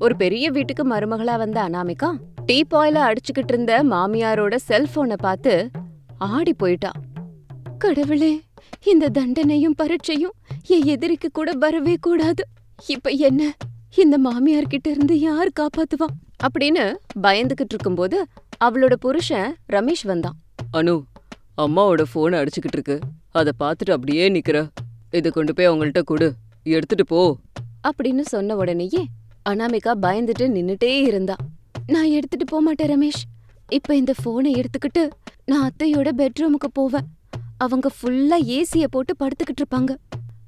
ஒரு பெரிய வீட்டுக்கு மருமகளா வந்த அனாமிகா டீ பாயில அடிச்சுக்கிட்டு இருந்த மாமியாரோட செல்போனை பார்த்து ஆடி போயிட்டா. கடவுளே இந்த தண்டனையும் பரீட்சையும் என் எதிரிக்கு கூட வரவே கூடாது. இப்ப என்ன? இந்த மாமியார் கிட்ட இருந்து யார் காப்பாத்துவா? அப்படின்னு பயந்துகிட்டு இருக்கும்போது அவளோட புருஷன் ரமேஷ் வந்தான். அனு அம்மாவோட ஃபோன் அடிச்சுக்கிட்டு இருக்கு. அதை பார்த்துட்டு அப்படியே நிக்கிற. இதை கொண்டு போய் அவங்கள்ட்ட கொடு. எடுத்துட்டு போ. அப்படின்னு சொன்ன உடனேயே அனாமிகா பயந்துட்டு நின்னுட்டே இருந்தா. நான் எடுத்துட்டு போக மாட்டேன் ரமேஷ். இப்ப இந்த போனை எடுத்துக்கிட்டு நான் அத்தையோட பெட்ரூமுக்கு போவேன். அவங்க ஃபுல்லா ஏசிய போட்டு படுத்துக்கிட்டு இருப்பாங்க.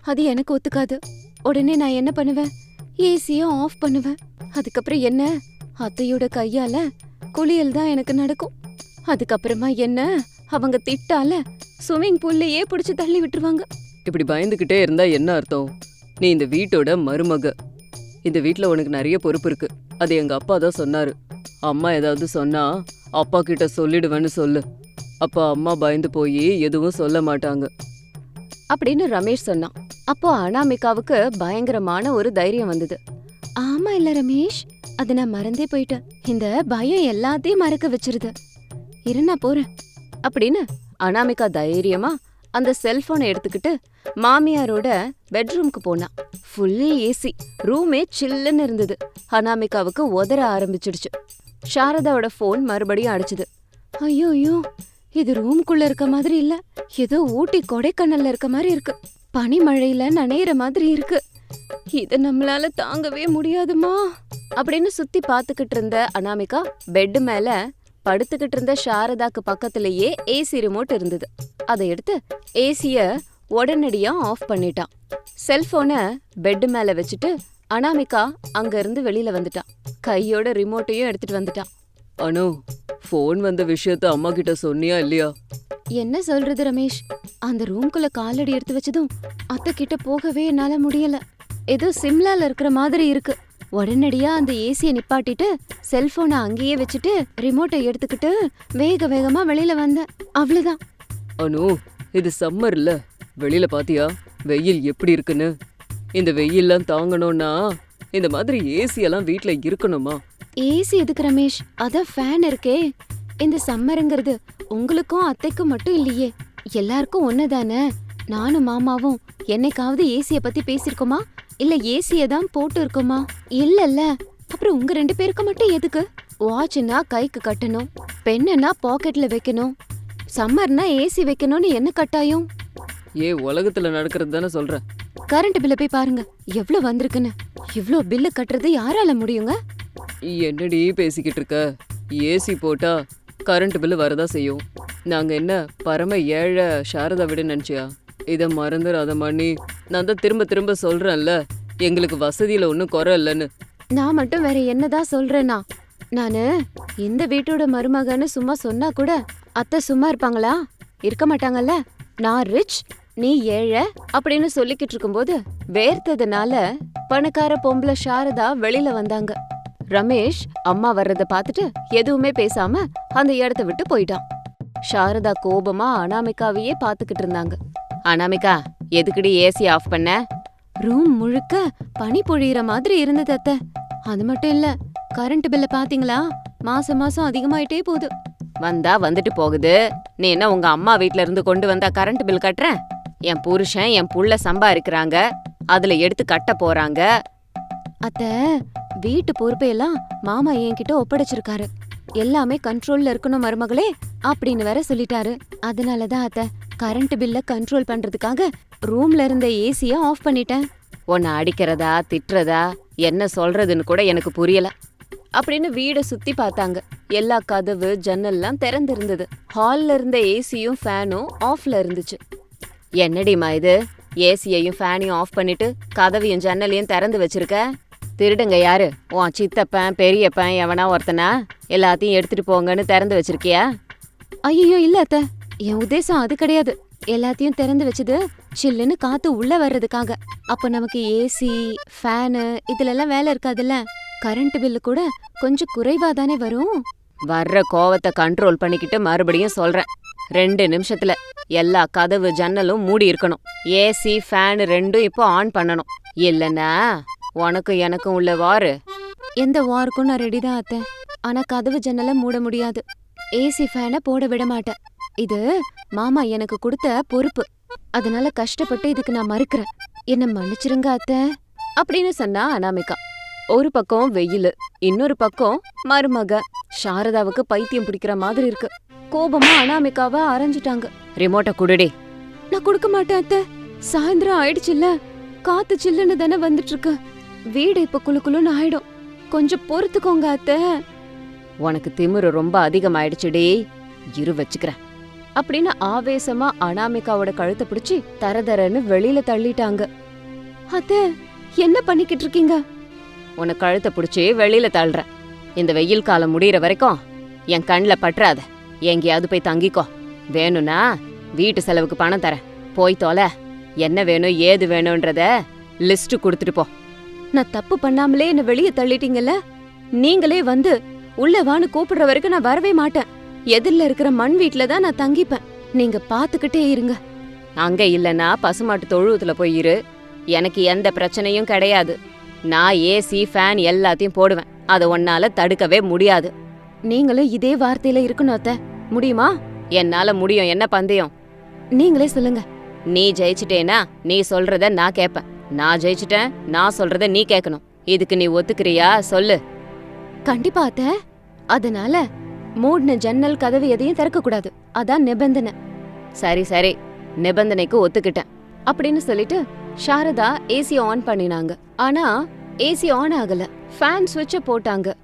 அது எனக்கு ஒத்துக்காது. உடனே நான் என்ன பண்ணுவேன்? ஏசிய ஆஃப் பண்ணுவேன். அதுக்கப்புறம் என்ன? அத்தையோட கையால குளியல் தான் எனக்கு நடக்கும். அதுக்கப்புறமா என்ன? அவங்க திட்டால ஸ்விம்மிங் பூல்லையே புடிச்சு தள்ளி விட்டுருவாங்க. இப்படி பயந்துகிட்டே இருந்தா என்ன அர்த்தம்? நீ இந்த வீட்டோட மருமக. இந்த வீட்டில் உனக்கு நிறைய பொறுப்பு இருக்கு. அது எங்க அப்பா தான் சொன்னாரு. அம்மா ஏதாவது சொன்னா அப்பா கிட்ட சொல்லிடுவேன்னு சொல்லு. அப்போ அம்மா பயந்து போய் எதுவும் சொல்ல மாட்டாங்க. அப்படின்னு ரமேஷ் சொன்னான். அப்போ அனாமிகாவுக்கு பயங்கரமான ஒரு தைரியம் வந்தது. ஆமா இல்ல ரமேஷ் அது நான் மறந்தே போயிட்டேன். இந்த பயம் எல்லாத்தையும் மறக்க வச்சிருது. இரு நான் போறேன். அப்படின்னு அனாமிகா தைரியமா அந்த செல்போனை எடுத்துக்கிட்டு மாமியாரோட பெட்ரூம்க்கு போனா. Full AC. ரூமே சில்லுன்னு இருந்தது. அனாமிகாவுக்கு உதற ஆரம்பிச்சிடுச்சு. சாரதாவோட ஃபோன் மறுபடியும் அடிச்சுது. ஐயோ ஐயோ இது ரூம்குள்ள இருக்க மாதிரி இல்ல. ஏதோ ஊட்டி கொடைக்கானல்ல இருக்க மாதிரி இருக்கு. பனி மழையில நனையிற மாதிரி இருக்கு. இத நம்மளால தாங்கவே முடியாதுமா. அப்படின்னு சுத்தி பாத்துக்கிட்டு இருந்த அனாமிகா பெட் மேல படுத்துக்கிட்டு இருந்த சாரதாக்கு பக்கத்திலேயே ஏசி ரிமோட் இருந்தது. அதை எடுத்து ஏசிய உடனடியா ஆஃப் பண்ணிட்டான். செல்போனை பெட் மேல வச்சுட்டு அனாமிகா அங்க இருந்து வெளியில வந்துட்டான். கையோட ரிமோட்டையும் எடுத்துட்டு வந்துட்டான். அனு ஃபோன் வந்த விஷயத்த அம்மா கிட்ட சொன்னியா இல்லையா? என்ன சொல்றது ரமேஷ்? அந்த ரூம்குள்ள காலடி எடுத்து வச்சதும் அத்தை கிட்ட போகவே என்னால முடியல. ஏதோ சிம்லால இருக்கிற மாதிரி இருக்கு. உடனடியா அந்த ஏசிய நிப்பாட்டிட்டு செல்போனை அங்கேயே வச்சுட்டு ரிமோட்டை எடுத்துக்கிட்டு வேக வேகமா வெளியில வந்தேன். அவ்வளவுதான். அனு இது சம்மர்ல வெளியில பாத்தியா? வெயில் எப்படி இருக்குன்னு? இந்த வெயில்லாம் தாங்கணும்னா இந்த மாதிரி ஏசி எல்லாம் வீட்ல இருக்கணுமா? ஏசி எதுக்கு ரமேஷ்? அதான் ஃபேன் இருக்கே. இந்த சம்மருங்கிறது உங்களுக்கும் அத்தைக்கும் மட்டும் இல்லையே. எல்லாருக்கும் ஒண்ணுதானே? நானும் மாமாவும் என்னைக்காவது ஏசிய பத்தி பேசிருக்கோமா இல்ல ஏசிய தான் போட்டு இருக்கோமா? இல்லல்ல. அப்புறம் உங்க ரெண்டு பேருக்கு மட்டும் எதுக்கு? வாட்ச்னா கைக்கு கட்டணும் பெண்ணுனா பாக்கெட்ல வைக்கணும் சம்மர்னா ஏசி வைக்கணும்னு என்ன கட்டாயம்? ஏ உலகத்துல நடக்கிறது தானே சொல்றேன் கரண்ட் பில்ல போய் பாருங்க எவ்வளவு வந்திருக்குன்னு. இவ்ளோ பில்லு கட்டுறது யாரால முடியுங்க? என்னடி பேசிக்கிட்டு இருக்க? ஏசி போட்டா கரண்ட் பில்லு வரதா செய்யும். நாங்க என்ன பரம ஏழை சாரதா விட நினைச்சியா? இதை மறந்துடாத மணி நான் தான் திரும்ப திரும்ப சொல்றேன்ல. எங்களுக்கு வசதியில ஒன்றும் குறை இல்லைன்னு. நான் மட்டும் வேற என்னதான் சொல்றேனா நானு இந்த வீட்டோட மருமகன்னு சும்மா சொன்னா கூட அத்தை சும்மா இருப்பாங்களா? இருக்க மாட்டாங்கல்ல? நான் ரிச் நீ ஏழை அப்படின்னு சொல்லிக்கிட்டு இருக்கும்போது வேர்த்ததுனால பணக்கார பொம்பளை சாரதா வெளியில வந்தாங்க. ரமேஷ் அம்மா வர்றத பார்த்துட்டு எதுவுமே பேசாம அந்த இடத்த விட்டு போயிட்டான். சாரதா கோபமா அனாமிகாவையே பார்த்துக்கிட்டு இருந்தாங்க. அனாமிகா எதுக்குடி ஏசி ஆஃப் பண்ண? ரூம் முழுக்க பனி பொழியிற மாதிரி இருந்தது அத்தை. அது மட்டும் இல்ல கரண்ட் பில்ல பாத்தீங்களா? மாசம் மாசம் அதிகமாயிட்டே போகுது. வந்தா வந்துட்டு போகுது. நீ என்ன உங்க அம்மா வீட்ல இருந்து கொண்டு வந்தா கரண்ட் பில் கட்டுற? என் புருஷன் என் புள்ள சம்பாதிக்கிறாங்க அதுல எடுத்து கட்ட போறாங்க. அத்த வீட்டு பொறுப்பையெல்லாம் மாமா என்கிட்ட ஒப்படைச்சிருக்காரு. எல்லாமே கண்ட்ரோல்ல இருக்கணும் மருமகளே அப்படின்னு வேற சொல்லிட்டாரு. அதனாலதான் அத்த கரண்ட் பில்ல கண்ட்ரோல் பண்றதுக்காக ரூம்ல இருந்த ஏசிய ஆஃப் பண்ணிட்டேன். உன்னை அடிக்கிறதா திட்டுறதா என்ன சொல்றதுன்னு கூட எனக்கு புரியல. அப்படின்னு வீடை சுத்தி பார்த்தாங்க. எல்லா கதவு ஜன்னல்லாம் திறந்திருந்தது. ஹால்ல இருந்த ஏசியும் ஃபேனும் ஆஃப்ல இருந்துச்சு. என்னடிமா இது? ஏசியையும் ஃபேனையும் ஆஃப் பண்ணிட்டு கதவையும் ஜன்னலையும் திறந்து வச்சிருக்க? திருடுங்க யாரு? உன் சித்தப்பன் பெரியப்பன் எவனா ஒருத்தனா? எல்லாத்தையும் எடுத்துட்டு போங்கன்னு திறந்து வச்சிருக்கியா? ஐயோ இல்ல அத்த. என் உத்தேசம் அது கிடையாது. எல்லாத்தையும் திறந்து வச்சது சில்லுன்னு காத்து உள்ள வர்றதுக்காக. அப்ப நமக்கு ஏசி ஃபேனு இதுல எல்லாம் வேலை இருக்காதுல்ல? கரண்ட் பில்லு கூட கொஞ்சம் குறைவா தானே வரும்? வர்ற கோவத்தை கண்ட்ரோல் பண்ணிக்கிட்டு மறுபடியும் சொல்றேன். ரெண்டு நிமிஷத்துல எல்லா கதவு ஜன்னலும் மூடி இருக்கணும். ஏசி ஃபேன் ரெண்டும் இப்போ ஆன் பண்ணணும். இல்லனா உனக்கும் எனக்கும் உள்ள வாரு எந்த வாருக்கும் நான் ரெடி தான் அத்தை. ஆனா கதவு ஜன்னலை மூட முடியாது. ஏசி ஃபேனை போட விட மாட்டேன். இது மாமா எனக்கு கொடுத்த பொறுப்பு. அதனால கஷ்டப்பட்டு இதுக்கு நான் மறுக்கிறேன். என்ன மன்னிச்சிருங்க அத்தை. அப்படின்னு சொன்னா அனாமிகா. ஒரு பக்கம் வெயில் இன்னொரு பக்கம் மருமக. சாரதாவுக்கு பைத்தியம் பிடிக்கிற மாதிரி இருக்கு. கோபமா அனாமிகாவை அரைஞ்சிட்டாங்க. ரிமோட்டை குடுடி. நான் கொடுக்க மாட்டேன் அத்தை. சாயந்தரம் ஆயிடுச்சுல்ல. காத்து சில்லுன்னு தானே வந்துட்டு இருக்கு வீடு இப்ப குளுன்னு ஆயிடும். கொஞ்சம் பொறுத்துக்கோங்க அத்தை. உனக்கு திமிரு ரொம்ப அதிகமாயிடுச்சுடி. இரு வச்சுக்கிறேன். அப்படின்னு ஆவேசமா அனாமிகாவோட கழுத்தை பிடிச்சி தரதரன்னு வெளியில தள்ளிட்டாங்க. அத்தை என்ன பண்ணிக்கிட்டு இருக்கீங்க? உன கழுத்தை பிடிச்சி வெளியில தள்ளுறேன். இந்த வெயில் காலம் முடியற வரைக்கும் என் கண்ணில் பற்றாத. எங்கேயாவது போய் தங்கிக்கோ. வேணும்னா வீட்டு செலவுக்கு பணம் தரேன். போய் தொலை. என்ன வேணும் ஏது வேணும்ன்றத லிஸ்ட் கொடுத்துட்டு போ. நான் தப்பு பண்ணாமலே என்ன வெளியே தள்ளிட்டீங்கல்ல? நீங்களே வந்து உள்ள வான்னு கூப்பிடுற வரைக்கும் நான் வரவே மாட்டேன். எதிரில இருக்கிற மண் வீட்ல தான் நான் தங்கிப்பேன். நீங்க பாத்துக்கிட்டே இருங்க. அங்க இல்லனா பசுமாட்டு தொழுவத்துல போய் இரு. எனக்கு எந்த பிரச்சனையும் கிடையாது. நான் ஏசி ஃபேன் எல்லாத்தையும் போடுவேன். அதை உன்னால தடுக்கவே முடியாது. நீங்களும் இதே வார்த்தையில இருக்கணும் அத்த. முடியுமா? என்னால முடியும். என்ன பந்தயம்? நீங்களே சொல்லுங்க. நீ ஜெயிச்சிட்டேனா நீ சொல்றத நான் கேட்பேன். நான் ஜெயிச்சிட்டேன் நான் சொல்றத நீ கேட்கணும். இதுக்கு நீ ஒத்துக்கிறியா? சொல்லு. கண்டிப்பா அத்த. அதனால மூடின ஜன்னல் கதவு எதையும் திறக்கக்கூடாது. அதான் நிபந்தனை. சரி சரி. நிபந்தனைக்கு ஒத்துக்கிட்டேன். அப்படின்னு சொல்லிட்டு சாரதா ஏசி ஆன் பண்ணினாங்க. ஆனா ஏசி ஆன் ஆகல. ஃபேன் சுவிட்ச போட்டாங்க.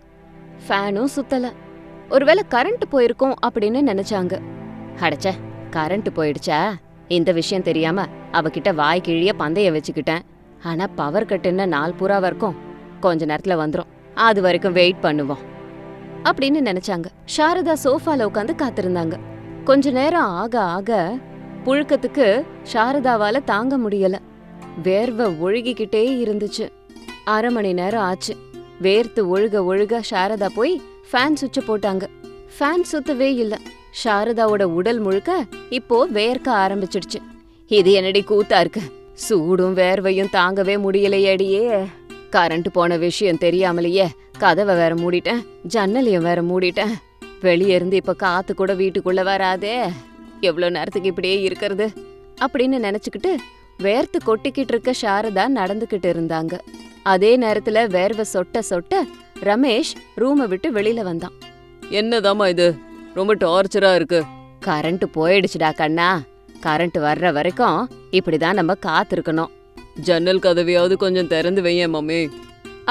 ஃபேனும் சுத்தல. ஒருவேளை கரண்ட் போயிருக்கும் அப்படின்னு நினைச்சாங்க. அடச்சே கரண்ட் போயிடுச்சா? இந்த விஷயம் தெரியாம அவகிட்ட வாய் கிழிய பந்தயம் வச்சுக்கிட்டேன். ஆனா பவர் கட்டுன்னு நாள் பூரா வரைக்கும் கொஞ்ச நேரத்துல வந்துரும். அது வரைக்கும் வெயிட் பண்ணுவோம். அப்படின்னு நினைச்சாங்க. சாரதா சோஃபால உட்காந்து காத்திருந்தாங்க. கொஞ்ச நேரம் ஆக ஆக புழுக்கத்துக்கு சாரதாவால தாங்க முடியல. வேர்வை ஒழுகிக்கிட்டே இருந்துச்சு. அரை மணி நேரம் ஆச்சு. வேர்த்து ஒழுக ஒழுக சாரதா போய் ஃபேன் சுவிட்ச போட்டாங்க. ஃபேன் சுத்தவே இல்ல. சாரதாவோட உடல் முழுக்க இப்போ வேர்க்க ஆரம்பிச்சிடுச்சு. இது என்னடி கூத்தா இருக்கு? சூடும் வேர்வையும் தாங்கவே முடியலையடியே. கரண்ட் போன விஷயம் தெரியாமலேயே கதவை வேற மூடிட்டேன். ஜன்னலையும் வேற மூடிட்டேன். வெளிய இருந்து இப்ப காத்து கூட வீட்டுக்குள்ள வராதே. எவ்வளவு நேரத்துக்கு இப்படியே இருக்கிறது? அப்படின்னு நினைச்சுக்கிட்டு வேர்த்து கொட்டிக்கிட்டு இருக்க சாரதா நடந்துகிட்டு இருந்தாங்க. அதே நேரத்துல வேர்வை சொட்ட சொட்ட ரமேஷ் ரூமை விட்டு வெளியில வந்தான். என்னதாம்மா இது? ரொம்ப டார்ச்சரா இருக்கு. கரண்ட் போயிடுச்சுடா கண்ணா. கரண்ட் வர்ற வரைக்கும் இப்படிதான் நம்ம காத்திருக்கணும். ஜன்னல் கதவையாவது கொஞ்சம் திறந்து வையேன் மம்மி.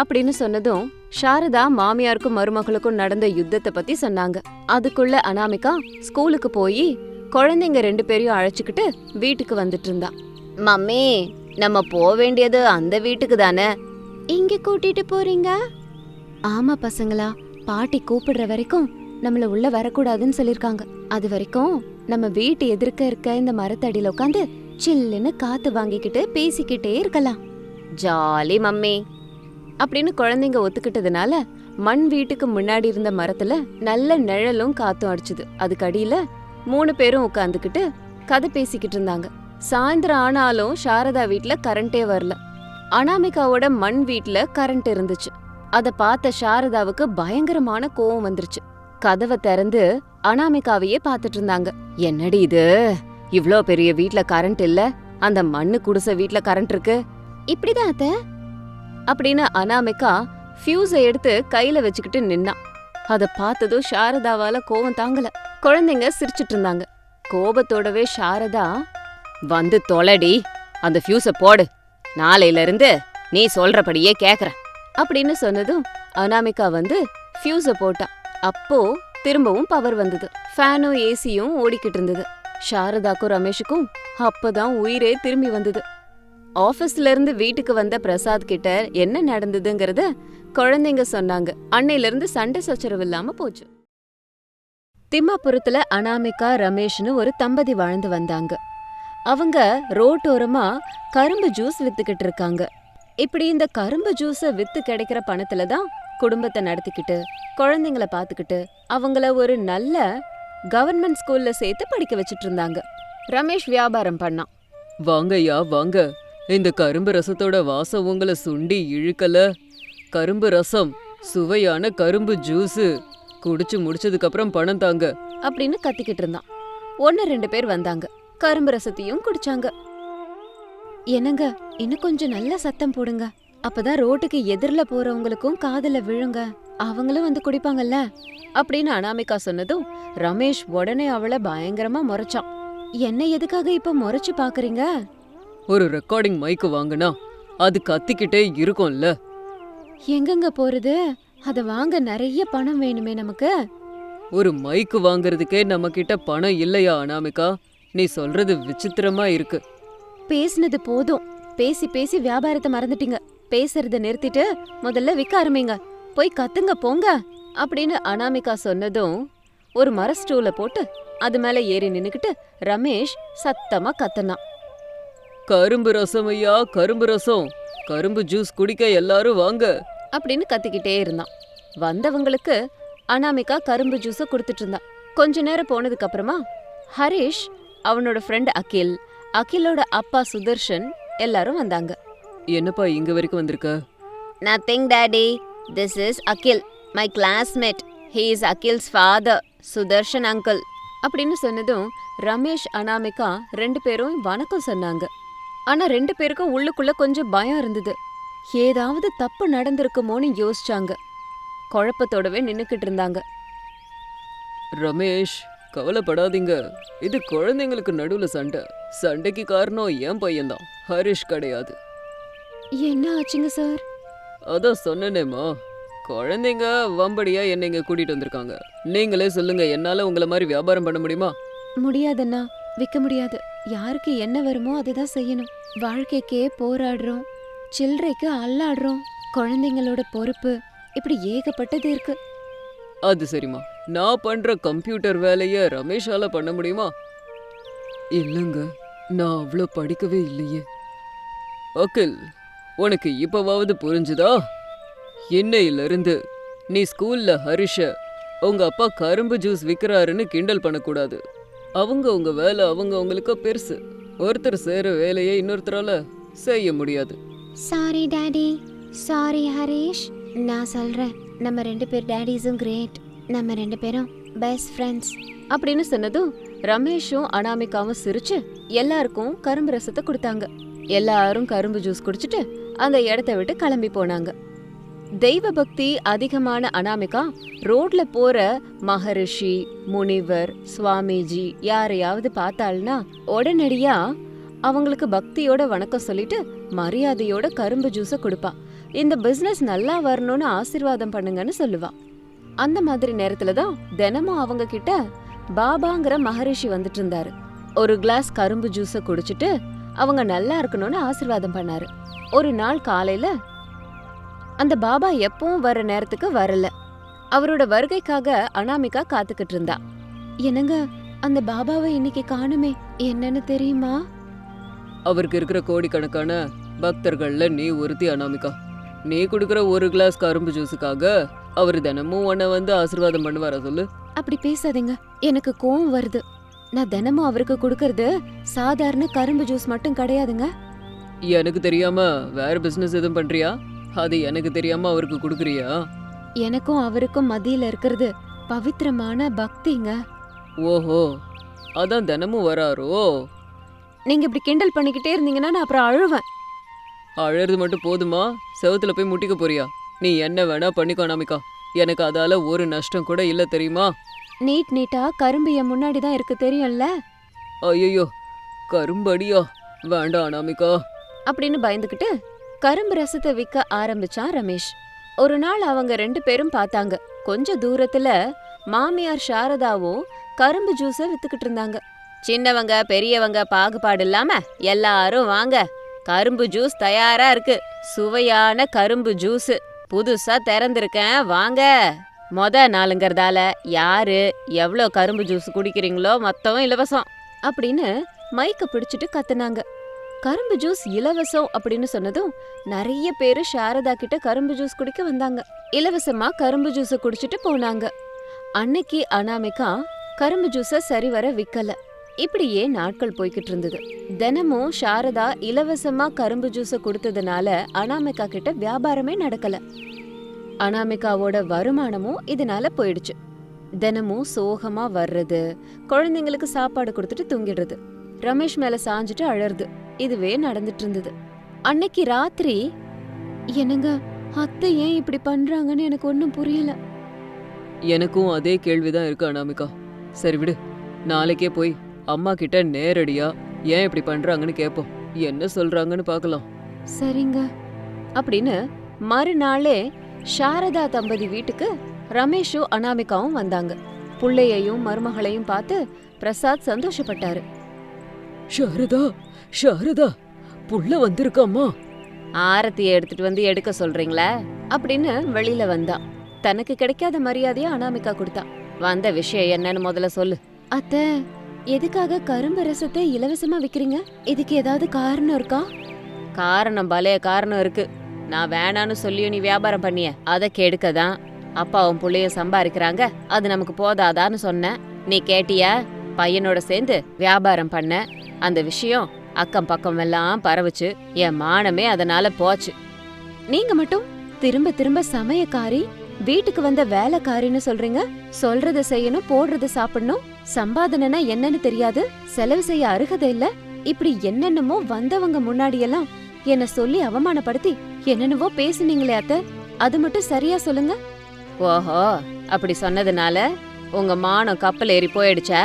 அப்படின்னு சொன்னதும் சாரதா மாமியாருக்கும் மருமகளுக்கும் நடந்த யுத்தத்தை பத்தி சொன்னாங்க. அதுக்குள்ள அனாமிகா ஸ்கூலுக்கு போய் குழந்தைங்க ரெண்டு பேரையும் அழைச்சுக்கிட்டு வீட்டுக்கு வந்துட்டு இருந்தா. மம்மி நம்ம போக வேண்டியது அந்த வீட்டுக்கு தானே? இங்க கூட்டிட்டு போறீங்க? ஆமா பசங்களா பாட்டி கூப்பிடுற வரைக்கும் நம்மள உள்ள வரக்கூடாதுன்னு சொல்லிருக்காங்க. அது வரைக்கும் நம்ம வீட்டு எதிர்க்க இருக்க இந்த மரத்தடியில உட்காந்து சில்லுன்னு காத்து வாங்கிக்கிட்டு பேசிக்கிட்டே இருக்கலாம். Jolly mummy. அப்படின்னு குழந்தைங்க ஒத்துக்கிட்டதுனால மண் வீட்டுக்கு முன்னாடி இருந்த மரத்துல நல்ல நிழலும் காத்தும் அடிச்சுது. அதுக்கு அடியில மூணு பேரும் உட்காந்துக்கிட்டு கதை பேசிக்கிட்டு இருந்தாங்க. சாயந்தரம் ஆனாலும் சாரதா வீட்ல கரண்டே வரல. அனாமிகாவோட மண் வீட்ல கரண்ட் இருந்துச்சு. அத பார்த்த சாரதாவுக்கு பயங்கரமான கோவம் வந்துருச்சு. கதவை திறந்து அனாமிகாவையே பார்த்துட்டு இருந்தாங்க. என்னடி இது? இவ்ளோ பெரிய வீட்ல கரண்ட் இல்ல? அந்த மண்ணு குடிசை வீட்ல கரண்ட் இருக்கு? இப்படிதான் அத்தை. அப்படின்னு அனாமிகா ஃபியூஸை எடுத்து கையில வச்சுக்கிட்டு நின்னா. அத பார்த்ததும் சாரதாவால கோவம் தாங்கல. குழந்தைங்க சிரிச்சிட்டு இருந்தாங்க. கோபத்தோடவே சாரதா வந்து தொலடி அந்த ஃபியூஸ போடு. நாளையில இருந்து நீ சொல்றபடியே கேக்குற. அப்படின்னு சொன்னதும் அனாமிகா வந்து ஃபியூஸை போட்டா. அப்போ திரும்பவும் பவர் வந்தது. ஃபேனும் ஏசியும் ஓடிக்கிட்டு இருந்தது. சாரதாக்கும் ரமேஷுக்கும் அப்பதான் உயிரே திரும்பி வந்தது. ஆபீஸ்ல இருந்து வீட்டுக்கு வந்த பிரசாத் கிட்ட என்ன நடந்ததுங்கறத குழந்தைங்க சொன்னாங்க. அன்னையில இருந்து சண்டை சச்சரவு இல்லாம போச்சு. திம்மாபுரத்துல அனாமிகா ரமேஷ்னு ஒரு தம்பதி வாழ்ந்து வந்தாங்க. அவங்க ரோட்டோரமா கரும்பு ஜூஸ் வித்துக்கிட்டு இருக்காங்க. இப்படி இந்த கரும்பு ஜூஸ வித்து கிடைக்கிற பணத்துல தான் குடும்பத்தை நடத்திக்கிட்டு குழந்தைங்கள பார்த்துக்கிட்டு அவங்கள ஒரு நல்ல கவர்மெண்ட் ஸ்கூல்ல சேர்த்து படிக்க வச்சிட்டு இருந்தாங்க. ரமேஷ் வியாபாரம் பண்ணான். வாங்கய்யா வாங்க. இந்த கரும்பு ரசத்தோட வாசம் உங்களை சுண்டி இழுக்கல. கரும்பு ரசம் சுவையான கரும்பு ஜூஸ். குடிச்சு முடிச்சதுக்கு அப்புறம் பணம் தாங்க. அப்படின்னு கத்திக்கிட்டு இருந்தான். ஒன்னு ரெண்டு பேர் வந்தாங்க. கரும்பு ரசத்தையும் குடிச்சாங்க. என்னங்க இன்னும் கொஞ்சம் நல்ல சத்தம் போடுங்க. அப்பதான் ரோட்டுக்கு எதிரில் போறவங்களுக்கும் காதுல விழுங்க. அவங்களும் வந்து குடிப்பாங்கல்ல? அப்படின்னு அனாமிகா சொன்னதும் ரமேஷ் உடனே அவளை பயங்கரமா முறைச்சான். என்ன எதுக்காக இப்ப முறைச்சு பாக்குறீங்க? ஒரு ரெக்கார்டிங் மைக்கு வாங்கினா அது கத்திக்கிட்டே இருக்கும்ல. எங்கெங்க போறது? அத வாங்க நிறைய பணம் வேணுமே நமக்கு. ஒரு மைக்கு வாங்குறதுக்கே நம்ம கிட்ட பணம் இல்லையா அனாமிகா? நீ சொல்றது விசித்திரமா இருக்கு. பேசுனது போதும். பேசி பேசி வியாபாரத்தை மறந்துட்டீங்க. பேசுறத நிறுத்திட்டு முதல்ல விற்க ஆரம்பிங்க. போய் கத்துங்க போங்க அப்படின்னு அனாமிகா சொன்னதும் ஒரு மர ஸ்டூல போட்டு அது மேல ஏறி நின்னுக்கிட்டு ரமேஷ் சத்தமா கத்துனான். கரும்பு ரசம் ஐயா கரும்பு ரசம். கரும்பு ஜூஸ் குடிக்க எல்லாரும் வாங்க. அப்படின்னு கத்திக்கிட்டே இருந்தான். வந்தவங்களுக்கு அனாமிகா கரும்பு ஜூஸ கொடுத்துட்டு இருந்தான். கொஞ்ச நேரம் போனதுக்கு அப்புறமா ஹரிஷ் அவனோட ஃப்ரெண்ட் அகில் அகிலோட அப்பா சுதர்ஷன் எல்லாரும் வந்தாங்க. என்னப்பா இங்க வரைக்கும் வந்திருக்க? Nothing daddy this is Akhil my classmate he is Akhil's father Sudarshan uncle அப்படின்னு சொன்னதும் ரமேஷ் அனாமிகா ரெண்டு பேரும் வணக்கம் சொன்னாங்க. ஆனா ரெண்டு பேருக்கும் உள்ளுக்குள்ள கொஞ்சம் பயம் இருந்தது. ஏதாவது தப்பு நடந்திருக்குமோன்னு யோசிச்சாங்க. குழப்பத்தோடவே நின்னுக்கிட்டு இருந்தாங்க. ரமேஷ் கவலைப்படாதீங்க. இது குழந்தைங்களுக்கு நடுவுல சண்டை. சண்டைக்கு காரணம் என் பையன்தான். ஹரிஷ் கிடையாது. என்ன ஆச்சுங்க சார்? அதான் சொன்னேனேம்மா. குழந்தைங்க வம்படியா என்னை இங்க கூட்டிட்டு வந்திருக்காங்க. நீங்களே சொல்லுங்க என்னால உங்களை மாதிரி வியாபாரம் பண்ண முடியுமா? முடியாதண்ணா. விற்க முடியாது. யாருக்கு என்ன வருமோ அதுதான் செய்யணும். வாழ்க்கைக்கே போராடுறோம். சில்லறைக்கு அல்லாடுறோம் குழந்தைங்களோட பொறுப்பு. இப்படி ஏகப்பட்டது இருக்கு. அது சரிம்மா. நான் பண்ற கம்ப்யூட்டர் வேலைய ரமேஷால பண்ண முடியுமா? இல்லைங்க நான் அவ்வளோ படிக்கவே இல்லையே. அகில் உனக்கு இப்பவாவது புரிஞ்சுதா? இன்னையிலிருந்து நீ ஸ்கூல்ல ஹரிஷ உங்க அப்பா கரும்பு ஜூஸ் விற்கிறாருன்னு கிண்டல் பண்ணக்கூடாது. அவங்க உங்க வேலை அவங்க உங்களுக்கு பெருசு. ஒருத்தர் செய்யற வேலையை இன்னொருத்தரால செய்ய முடியாது. சாரி டாடி சாரி ஹரிஷ் நான் சொல்றேன் நம்ம ரெண்டு பேர் டேடிஸும் கிரேட் நம்ம ரெண்டு பேரும் பெஸ்ட் ஃப்ரெண்ட்ஸ் அப்படின்னு சொன்னதும் ரமேஷும் அனாமிகாவும் சிரிச்சு எல்லாருக்கும் கரும்பு ரசத்தை கொடுத்தாங்க. எல்லாரும் கரும்பு ஜூஸ் குடிச்சிட்டு அந்த இடத்த விட்டு கிளம்பி போனாங்க. தெய்வ பக்தி அதிகமான அனாமிகா ரோட்ல போற மகரிஷி முனிவர் சுவாமிஜி யாரையாவது பார்த்தாள்னா உடனடியா அவங்களுக்கு பக்தியோட வணக்கம் சொல்லிட்டு மரியாதையோட கரும்பு ஜூஸ கொடுப்பா. இந்த பிசினஸ் நல்லா வரணும்னு ஆசீர்வாதம் பண்ணுங்கன்னு சொல்லுவா. அந்த மாதிரி நேரத்துல தான் தினமும் அவங்க கிட்ட பாபாங்கிற மகரிஷி வந்துட்டு இருந்தாரு. ஒரு கிளாஸ் கரும்பு ஜூஸ குடிச்சிட்டு அவங்க நல்லா இருக்கணும்னு ஆசிர்வாதம் பண்ணாரு. ஒரு நாள் காலையில அந்த பாபா எப்பவும் வர நேரத்துக்கு வரல. அவரோட வருகைக்காக அனாமிகா காத்துக்கிட்டு இருந்தா. என்னங்க அந்த பாபாவை இன்னைக்கு காணுமே என்னன்னு தெரியுமா? அவருக்கு இருக்கிற கோடிக்கணக்கான பக்தர்கள்ல நீ ஒருத்தி அனாமிகா. நீ கொடுக்குற ஒரு கிளாஸ் கரும்பு ஜூஸுக்காக அவர் தினமும் உன்னை வந்து ஆசீர்வாதம் பண்ணுவாரா சொல்லு. அப்படி பேசாதீங்க எனக்கு கோவம் வருது. நான் தினமும் அவருக்கு கொடுக்கறது சாதாரண கரும்பு ஜூஸ் மட்டும் கிடையாதுங்க. எனக்கு தெரியாம வேற பிசினஸ் எதுவும் பண்றியா? அது எனக்கு தெரியாம அவருக்கு கொடுக்குறியா? எனக்கும் அவருக்கும் மத்தியில இருக்கிறது பவித்திரமான பக்திங்க. ஓஹோ அதான் தினமும் வராரோ? நீங்க இப்படி கிண்டல் பண்ணிக்கிட்டே இருந்தீங்கன்னா நான் அப்புறம் அழுவேன். அழறது மட்டும் போதுமா? செவுத்துல போய் முட்டிக்க போறியா? நீ என்ன வேணா பண்ணிக்கோ அனாமிகா. எனக்கு அதால ஒரு நஷ்டம் கூட இல்ல தெரியுமா? நீட் நீட்டா கரும்பு என் முன்னாடி தான் இருக்கு தெரியும்ல? ஐயோ கரும்படியா? வேண்டாம் அனாமிகா. அப்படின்னு பயந்துகிட்டு கரும்பு ரசத்தை விற்க ஆரம்பிச்சான் ரமேஷ். ஒரு நாள் அவங்க ரெண்டு பேரும் பார்த்தாங்க. கொஞ்ச தூரத்துல மாமியார் சாரதாவும் கரும்பு ஜூஸ வித்துக்கிட்டு இருந்தாங்க. சின்னவங்க பெரியவங்க பாகுபாடு இல்லாம எல்லாரும் வாங்க. கரும்பு ஜூஸ் தயாரா இருக்கு. சுவையான கரும்பு ஜூஸ் புதுசா திறந்திருக்கேன் வாங்க. மொத நாளுங்கிறதால யாரு எவ்வளோ கரும்பு ஜூஸ் குடிக்கிறீங்களோ மொத்தம் இலவசம் அப்படின்னு மைக்க பிடிச்சிட்டு கத்துனாங்க. கரும்பு ஜூஸ் இலவசம் அப்படின்னு சொன்னதும் நிறைய பேர் சாரதா கிட்ட கரும்பு ஜூஸ் குடிக்க வந்தாங்க. இலவசமா கரும்பு ஜூஸை குடிச்சிட்டு போனாங்க. அன்னைக்கு அனாமிகா கரும்பு ஜூஸை சரிவர விக்கல. இப்படியே நாட்கள் போய்கிட்டு இருந்தது. தினமும் சாரதா இலவசமா கரும்பு ஜூஸை கொடுத்ததுனால அனாமிகா கிட்ட வியாபாரமே நடக்கல. அனாமிகாவோட வருமானமும் இதனால போயிடுச்சு. தினமும் சோகமா வர்றது குழந்தைங்களுக்கு சாப்பாடு கொடுத்துட்டு தூங்கிடுறது. ரமேஷ் மேல சாஞ்சிட்டு அழறது. இதுவே நடந்துட்டு இருந்தது அன்னைக்கு ராத்திரி என்னங்க அத்தை ஏன் இப்படி பண்றாங்கன்னு எனக்கு ஒன்றும் புரியல. எனக்கும் அதே கேள்விதான் இருக்கு அனாமிகா. சரி விடு நாளைக்கே போய் அம்மா கிட்ட நேரடியா ஏன் இப்படி பண்றாங்கன்னு கேட்போம் என்ன சொல்றாங்கன்னு பார்க்கலாம் சரிங்க அப்படின்னு மறுநாளே சாரதா தம்பதி வீட்டுக்கு ரமேஷும் அனாமிகாவும் வந்தாங்க. புள்ளையையும் மருமகளையும் பார்த்து பிரசாத் சந்தோஷப்பட்டாரு. சாரதா சாரதா புள்ள வந்திருக்காம்மா. ஆரத்தியை எடுத்துட்டு வந்து எடுக்க சொல்றீங்களா? அப்படின்னு வெளியில வந்தா. தனக்கு கிடைக்காத மரியாதைய அனாமிகா கொடுத்தா. வந்த விஷயம் என்னன்னு முதல்ல சொல்லு. அத்த எதுக்காக கரும்பு ரசத்தை இலவசமா விக்கிறீங்க? இதுக்கு ஏதாவது காரணம் இருக்கா? காரணம் பலைய காரணம் இருக்கு. நான் வேணான்னு சொல்லியும் நீ வியாபாரம் பண்ணிய. அதை கெடுக்க தான் அப்பாவும் புள்ளையும் சம்பாதிக்கிறாங்க அது நமக்கு போதாதான்னு சொன்னேன் நீ கேட்டியா? பையனோட சேர்ந்து வியாபாரம் பண்ண. அந்த விஷயம் அக்கம் பக்கம் எல்லாம் பரவுச்சு. என் மானமே அதனால போச்சு. நீங்க மட்டும் திரும்ப திரும்ப சமயக்காரி வீட்டுக்கு வந்த வேலைக்காரின்னு சொல்றீங்க? சொல்றத செய்யணும் போடுறத சாப்பிடணும்? சம்பாதனைனா என்னன்னு தெரியாது. செலவு செய்ய அருகதை இல்ல. இப்படி என்னென்னமோ வந்தவங்க முன்னாடி எல்லாம் என்ன சொல்லி அவமானப்படுத்தி என்னென்னவோ பேசுனீங்களே அத்த. அது மட்டும் சரியா சொல்லுங்க. ஓஹோ அப்படி சொன்னதுனால உங்க மானம் கப்பல் ஏறி போயிடுச்சா?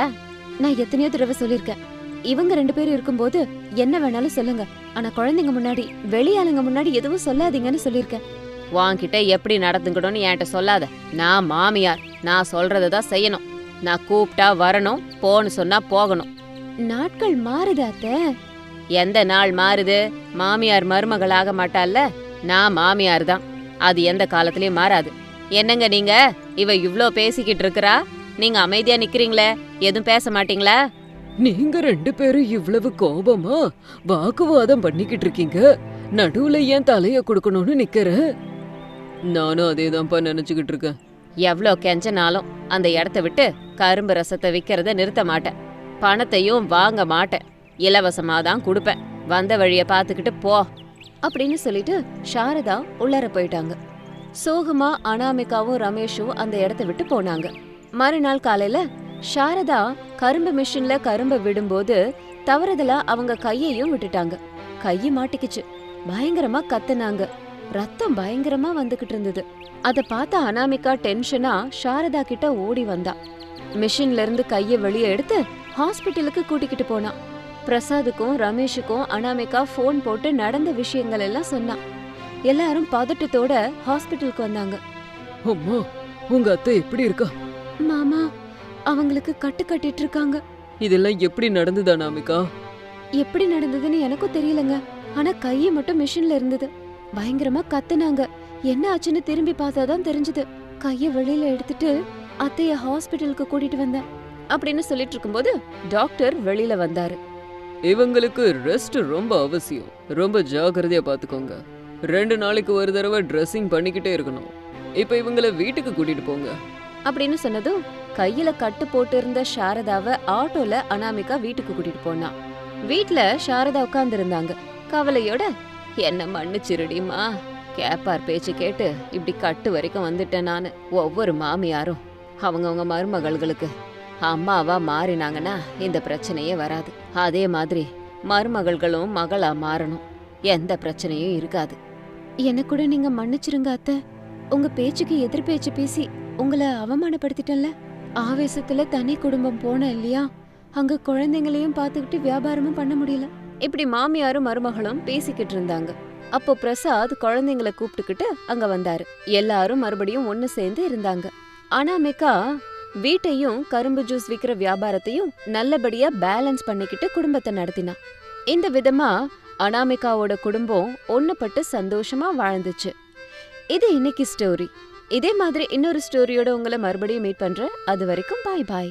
நான் எத்தனையோ தடவை சொல்லிருக்கேன் இவங்க ரெண்டு பேரும் இருக்கும்போது என்ன வேணாலும் சொல்லுங்க. ஆனா குழந்தைங்க முன்னாடி வெளியாளுங்க முன்னாடி எதுவும் சொல்லாதீங்கன்னு சொல்லிருக்கேன் வாங்கிட்ட எப்படி நடந்துக்கணும்னு என்கிட்ட சொல்லாத. நான் மாமியார். நான் சொல்றதை தான் செய்யணும். நான் கூப்பிட்டா வரணும். போன்னு சொன்னா போகணும். நாட்கள் மாறுது அத்தை? எந்த நாள் மாறுது? மாமியார் மருமகள் ஆக மாட்டால்ல நான் மாமியார் தான். அது எந்த காலத்திலயும் மாறாது. என்னங்க நீங்க? இவ இவ்ளோ பேசிக்கிட்டு இருக்கறா? நீங்க அமைதியா நிக்கிறீங்களே? எதுவும் பேச மாட்டீங்களா? நீங்க ரெண்டு பேரும் இவ்வளவு கோபமா வாக்குவாதம் பண்ணிக்கிட்டு இருக்கீங்க? நடுவுல ஏன் தலைய கொடுக்கணும்னு நிக்கிற? நானும் அதேதான்ப்பா நினைச்சுக்கிட்டு இருக்கேன். எவ்ளோ கெஞ்சனாலும் அந்த இடத்த விட்டு கரும்பு ரசத்தை விக்கிறத நிறுத்த மாட்டேன். பணத்தையும் வாங்க மாட்டேன். இலவசமா தான் கொடுப்பேன். வந்த வழிய பார்த்துக்கிட்டு போ. அப்படின்னு சொல்லிட்டு சாரதா உள்ளார போயிட்டாங்க. சோகமா அனாமிகாவும் ரமேஷும் அந்த இடத்த விட்டு போனாங்க. மறுநாள் காலையில சாரதா கரும்பு மிஷின்ல கரும்பை விடும்போது தவறுதலா அவங்க கையையும் விட்டுட்டாங்க. கையை மாட்டிக்கிச்சு. பயங்கரமா கத்துனாங்க. ரத்தம் பயங்கரமா வந்துகிட்டு இருந்தது. அத பார்த்த அனாமிகா டென்ஷனா சாரதா கிட்ட ஓடி வந்தா. மிஷின்ல இருந்து கைய வெளியே எடுத்து ஹாஸ்பிட்டலுக்கு கூட்டிக்கிட்டு போனா. பிரசாதுக்கும் ரமேஷுக்கும் அனாமிகா ஃபோன் போட்டு நடந்த விஷயங்கள் எல்லாம் சொன்னா. எல்லாரும் பதட்டத்தோட ஹாஸ்பிட்டலுக்கு வந்தாங்க. அம்மா உங்க அத்தை எப்படி இருக்கா? மாமா அவங்களுக்கு கட்டு கட்டிட்டு இருக்காங்க இதெல்லாம் எப்படி நடந்தது அனாமிகா எப்படி நடந்ததுன்னு எனக்கும் தெரியலங்க. ஆனா கைய மட்டும் மிஷின்ல இருந்தது. பயங்கரமா கத்துனாங்க. என்ன ஆச்சுன்னு திரும்பி பார்த்தாதான் தெரிஞ்சது. கைய வெளியில எடுத்துட்டு அத்தைய ஹாஸ்பிட்டலுக்கு கூட்டிட்டு வந்தேன். அப்படின்னு சொல்லிட்டு இருக்கும்போது டாக்டர் வெளியில வந்தாரு. இவங்களுக்கு ரெஸ்ட் ரொம்ப அவசியம். ரொம்ப ஜாக்கிரதையா பாத்துக்கோங்க. ரெண்டு நாளைக்கு ஒரு தடவை ட்ரெஸ்ஸிங் பண்ணிக்கிட்டே இருக்கணும். இப்போ இவங்கள வீட்டுக்கு கூட்டிட்டு போங்க. அப்படின்னு சொன்னதும் கையில கட்டு போட்டு இருந்த சாரதாவை ஆட்டோல அனாமிகா வீட்டுக்கு கூட்டிட்டு போனா. வீட்ல சாரதா உட்கார்ந்து இருந்தாங்க கவலையோட என்ன மன்னிச்சிருடிமா கேப்பார் பேச்சு கேட்டு இப்படி கட்டு வரைக்கும் வந்துட்டேன் நானு. ஒவ்வொரு மாமியாரும் அவங்கவங்க மருமகள்களுக்கு. அம்மாவா மாறினாங்கன்னா இந்த பிரச்சனையே வராது. அதே மாதிரி மருமகள்களும் மகளா மாறணும். எந்த பிரச்சனையும் இருக்காது. என்ன கூட நீங்க மன்னிச்சிருங்க அத்தை. உங்க பேச்சுக்கு எதிர் பேச்சு பேசி உங்களை அவமானப்படுத்திட்டேன்ல. ஆவேசத்துல தனி குடும்பம் போன இல்லையா? அங்க குழந்தைங்களையும் பார்த்துக்கிட்டு வியாபாரமும் பண்ண முடியல. இப்படி மாமியாரும் மருமகளும் பேசிக்கிட்டு இருந்தாங்க. அப்போ பிரசாத் குழந்தைங்களை கூப்பிட்டுக்கிட்டு அங்க வந்தாரு. எல்லாரும் மறுபடியும் ஒண்ணு சேர்ந்து இருந்தாங்க. அனாமிகா வீட்டையும் கரும்பு ஜூஸ் விக்கிற வியாபாரத்தையும் நல்லபடியா பேலன்ஸ் பண்ணிக்கிட்டு குடும்பத்தை நடத்தினா. இந்த விதமா அனாமிகாவோட குடும்பம் ஒண்ணுபட்டு சந்தோஷமா வாழ்ந்துச்சு. இது இன்னைக்கு ஸ்டோரி. இதே மாதிரி இன்னொரு ஸ்டோரியோட உங்களை மறுபடியும் மீட் பண்றேன். அது வரைக்கும் பாய் பாய்